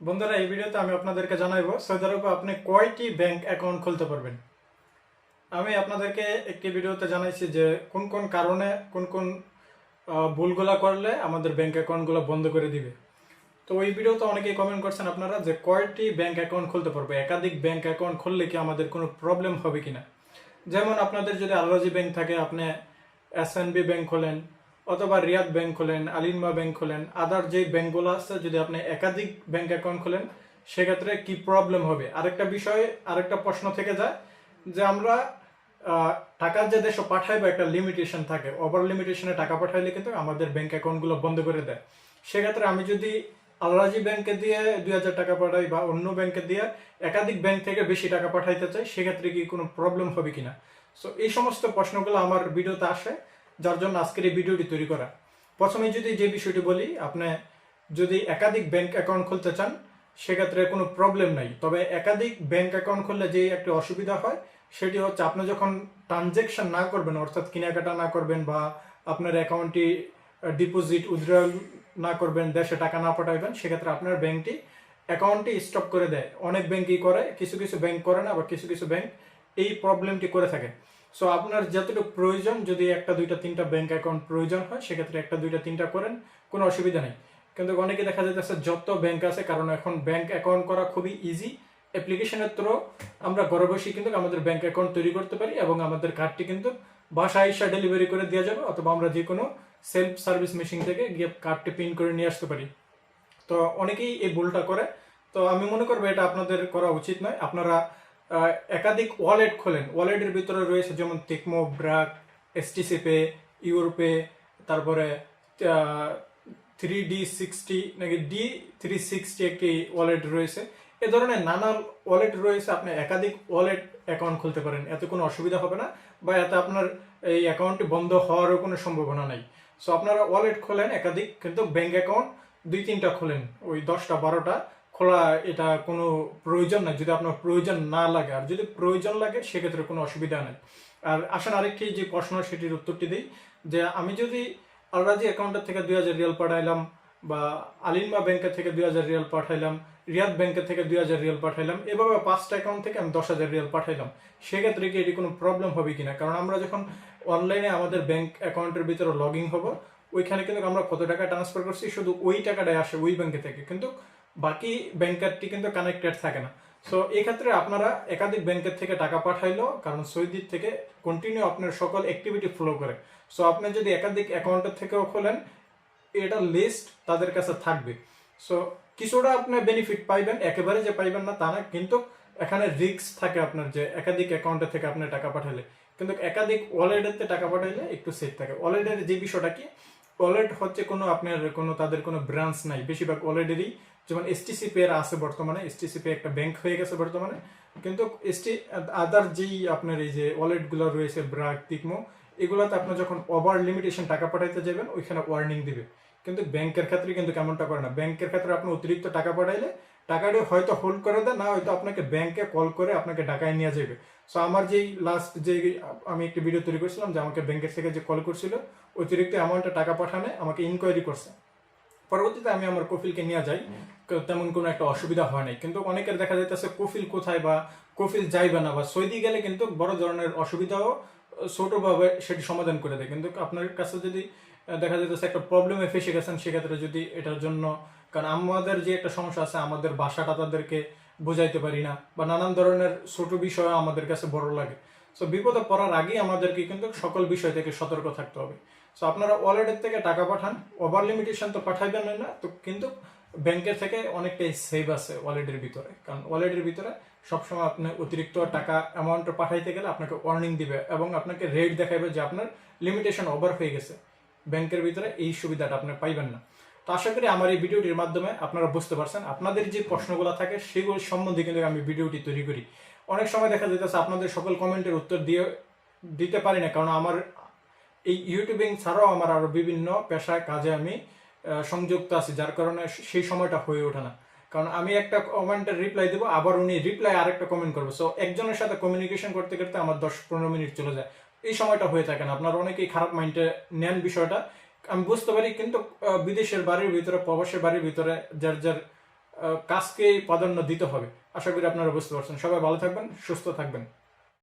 বন্ধুরা, এই ভিডিওতে আমি আপনাদেরকে জানাব সৌদি আরবে আপনি কয়টি ব্যাংক অ্যাকাউন্ট খুলতে পারবেন? আমি আপনাদেরকে একটি ভিডিওতে জানাইছি যে কোন কোন কারণে, কোন কোন ভুলগুলা করলে আমাদের ব্যাংক অ্যাকাউন্টগুলো বন্ধ করে দিবে। তো ওই ভিডিওতে অনেকেই কমেন্ট করছেন আপনারা যে কয়টি ব্যাংক অ্যাকাউন্ট খুলতে পারবে? একাধিক ব্যাংক অ্যাকাউন্ট খুললে কি আমাদের কোনো প্রবলেম হবে কিনা? যেমন আপনাদের যদি আলরাজি ব্যাংক থাকে, আপনি এস ব্যাংক খোলেন অথবা রিয়াদ ব্যাংক খোলেন আলিনমা ব্যাংক খোলেন, আদার যে ব্যাংকগুলো আছে, যদি আপনি একাধিক ব্যাংক অ্যাকাউন্ট খোলেন, সেক্ষেত্রে কি প্রবলেম হবে? আরেকটা বিষয়ে, আরেকটা প্রশ্ন থেকে যায় যে আমরা টাকা যে দেশে পাঠাইবো, একটা লিমিটেশন থাকে। ওভার লিমিটেশনে টাকা পাঠাইলে কিন্তু আমাদের ব্যাংক অ্যাকাউন্টগুলো বন্ধ করে দেয়। সেক্ষেত্রে আমি যদি আলরাজি ব্যাংকে দিয়ে দুই হাজার টাকা পাঠাই বা অন্য ব্যাংকে দিয়ে একাধিক ব্যাংক থেকে বেশি টাকা পাঠাইতে চাই, সেক্ষেত্রে কি কোনো প্রবলেম হবে কিনা? সো এই সমস্ত প্রশ্নগুলো আমার ভিডিওতে আসে। যার জন্য আজকের এই ভিডিওটি তৈরি করা। প্রথমে যদি যে বিষয়টি বলি, আপনি যদি একাধিক ব্যাংক অ্যাকাউন্ট খুলতে চান, সেক্ষেত্রে কোনো প্রবলেম নাই। তবে একাধিক ব্যাংক অ্যাকাউন্ট খুললে যে একটি অসুবিধা হয়, সেটি হচ্ছে আপনি যখন ট্রানজেকশন না করবেন, অর্থাৎ কেনাকাটা না করবেন বা আপনার অ্যাকাউন্টটি ডিপোজিট উইথড্রয়াল না করবেন, দেশে টাকা না পাঠাবেন সেক্ষেত্রে আপনার ব্যাংকটি অ্যাকাউন্টটি স্টপ করে দেয়। অনেক ব্যাংকই করে, কিছু কিছু ব্যাংক করে না বা কিছু কিছু ব্যাংক এই প্রবলেমটি করে থাকে। সো আপনার যতটুকু প্রয়োজন, যদি একটা, দুইটা, তিনটা ব্যাংক অ্যাকাউন্ট প্রয়োজন হয়, সেক্ষেত্রে একটা, দুইটা, তিনটা করেন, কোনো অসুবিধা নেই। কিন্তু অনেকে দেখা যাচ্ছে যত ব্যাংক আছে, কারণ এখন ব্যাংক অ্যাকাউন্ট করা খুবই ইজি অ্যাপ্লিকেশনের থ্রু আমরা ঘরে বসে কিন্তু আমাদের ব্যাংক অ্যাকাউন্ট তৈরি করতে পারি এবং আমাদের কার্ডটি কিন্তু বাসায় এসে ডেলিভারি করে দেওয়া যাবে অথবা আমরা যে কোনো সেলফ সার্ভিস মেশিন থেকে গিয়ে কার্ডটি প্রিন্ট করে নিয়ে আসতে পারি। তো অনেকেই এই ভুলটা করে। তো আমি মনে করব এটা আপনাদের করা উচিত নয়। আপনারা একাধিক ওয়ালেট খোলেন। ওয়ালেটের ভিতরে রয়েছে যেমন টেকমো, ব্রাক এসটিসি পে ইউরোপে, তারপরে থ্রি ডি সিক্সটি নাকি ডি থ্রি সিক্সটি একটি ওয়ালেট রয়েছে। এ ধরনের নানা ওয়ালেট রয়েছে। আপনি একাধিক ওয়ালেট অ্যাকাউন্ট খুলতে পারেন। এতে কোনো অসুবিধা হবে না বা এতে আপনার এই অ্যাকাউন্টটি বন্ধ হওয়ারও কোনো সম্ভাবনা নাই। সো আপনারা ওয়ালেট খোলেন একাধিক, কিন্তু ব্যাঙ্ক অ্যাকাউন্ট দুই তিনটা খোলেন। ওই দশটা, বারোটা খোলা এটা কোনো প্রয়োজন নাই, যদি আপনার প্রয়োজন না লাগে। আর যদি প্রয়োজন লাগে, সেক্ষেত্রে কোনো অসুবিধা নেই। আর আসেন আরেকটি যে প্রশ্ন, সেটির উত্তরটি দিই, যে আমি যদি আলরাজি অ্যাকাউন্টের থেকে দুই হাজার রিয়াল পাঠাইলাম বা আলিনমা ব্যাংকের থেকে দুই হাজার রিয়াল পাঠাইলাম, রিয়াদ ব্যাংকের থেকে দুই হাজার রিয়াল পাঠাইলাম, এভাবে পাঁচটা অ্যাকাউন্ট থেকে আমি দশ হাজার রিয়াল পাঠাইলাম, সেক্ষেত্রে কি এটি কোনো প্রবলেম হবে কিনা? কারণ আমরা যখন অনলাইনে আমাদের ব্যাংক অ্যাকাউন্টের ভিতরে লগ ইন হব, ওইখানে কিন্তু আমরা কত টাকা ট্রান্সফার করছি? শুধু ওই টাকাটাই আসে ওই ব্যাংকে থেকে। কিন্তু বাকি ব্যাংকারটি কিন্তু কানেক্টেড থাকে না। সো এই ক্ষেত্রে আপনারা একাধিক ব্যাংকের থেকে টাকা পাঠাইলো, কারণ সৌদির থেকে কন্টিনিউ আপনার সকল অ্যাক্টিভিটি ফ্লো করে। সো আপনি যদি একাধিক অ্যাকাউন্টের থেকেও খোলেন, এটা লিস্ট তাদের কাছে থাকবে। সো কিছুটা আপনি বেনিফিট পাইবেন, একেবারে যে পাইবেন না তা না, কিন্তু এখানে রিস্ক থাকে আপনার যে একাধিক অ্যাকাউন্টে থেকে আপনি টাকা পাঠালে কিন্তু একাধিক ওয়ালেটেতে টাকা পাঠাইলে একটু সেফ থাকে। ওয়ালেটের যে বিষয়টা কি? ওয়ালেট হচ্ছে কোনো আপনার কোনো, তাদের কোনো ব্রাঞ্চ নাই। বেশিরভাগ ওয়ালেটেরই যেমন এসটিসি পে এর আছে বর্তমানে এসটিসি পে একটা ব্যাংক হয়ে গেছে বর্তমানে, কিন্তু এসটি আদার যেই আপনার এই যে ওয়ালেটগুলো রয়েছে ব্রাক তিকমো এগুলোতে আপনার যখন ওভার লিমিটেশন টাকা পাঠাইতে যাবেন, ওইখানে ওয়ার্নিং দিবে। কিন্তু ব্যাংকের ক্ষেত্রে কিন্তু কেমনটা করে না। ব্যাংকের ক্ষেত্রে আপনি অতিরিক্ত টাকা পাঠাইলে, টাকাটি হয়তো হোল্ড করে দেয় না হয়তো আপনাকে ব্যাংকে কল করে আপনাকে টাকায় নিয়ে যাবে। সো আমার যেই লাস্ট যে আমি একটি ভিডিও তৈরি করছিলাম যে আমাকে ব্যাংকের থেকে যে কল করছিল, অতিরিক্ত অ্যামাউন্টে টাকা পাঠানে আমাকে ইনকোয়ারি করছে। পরবর্তীতে আমি আমার কফিলকে নিয়ে যাই। তেমন কোনো একটা অসুবিধা হয় নাই। কিন্তু অনেকের দেখা যাইতেছে কফিল কোথায় বা কফিল যাইবে না বা সৌদি গেলে কিন্তু বড় ধরনের অসুবিধাও ছোটভাবে সেটি সমাধান করে দেয়। কিন্তু আপনার কাছে যদি দেখা যাইতেছে একটা প্রবলেমে ফেসে গেছেন সেক্ষেত্রে যদি এটার জন্য কারণ আমাদের যে একটা সমস্যা আছে আমাদের বাসাটা তাদেরকে বোঝাইতে পারি না বা নানান ধরনের ছোট বিষয় আমাদের কাছে বড় লাগে। সো বিপদে পড়ার আগেই আমাদেরকে কিন্তু সকল বিষয় থেকে সতর্ক থাকতে হবে। সো আপনারা ওয়ালেটের থেকে টাকা পাঠান। ওভার লিমিটেশন তো পাঠাইবেন না তো কিন্তু ব্যাংকের থেকে অনেকটাই সেভ আছে ওয়ালেটের ভিতরে। কারণ ওয়ালেটের ভিতরে সবসময় আপনি অতিরিক্ত টাকা অ্যামাউন্ট পাঠাইতে গেলে আপনাকে ওয়ার্নিং দিবে এবং আপনাকে রেট দেখাবে যে আপনার লিমিটেশন ওভার হয়ে গেছে। ব্যাংকের ভিতরে এই সুবিধাটা আপনি পাইবেন না। তো আশা করি আমার এই ভিডিওটির মাধ্যমে আপনারা বুঝতে পারছেন। আপনাদের যে প্রশ্নগুলো থাকে, সেগুলো সম্বন্ধে কিন্তু আমি ভিডিওটি তৈরি করি। অনেক সময় দেখা যেতেছে আপনাদের সকল কমেন্টের উত্তর দিয়ে দিতে পারি না, কারণ আমার এই ইউটিউবিং ছাড়াও আমার আরও বিভিন্ন পেশায় কাজে আমি সংযুক্ত আছি, যার কারণে সেই সময়টা হয়ে ওঠে না। কারণ আমি একটা কমেন্টের রিপ্লাই দেবো, আবার উনি রিপ্লাই আরেকটা কমেন্ট করবে। সো একজনের সাথে কমিউনিকেশন করতে করতে আমার দশ পনেরো মিনিট চলে যায়। এই সময়টা হয়ে থাকে না। আপনারা অনেকেই খারাপ মাইন্ডে নেন বিষয়টা। আমি বুঝতে পারি কিন্তু বিদেশের বাড়ির ভিতরে, প্রবাসের বাড়ির ভিতরে যার যার কাজকেই প্রাধান্য দিতে হবে। আশা করি আপনারা বুঝতে পারছেন। সবাই ভালো থাকবেন, সুস্থ থাকবেন।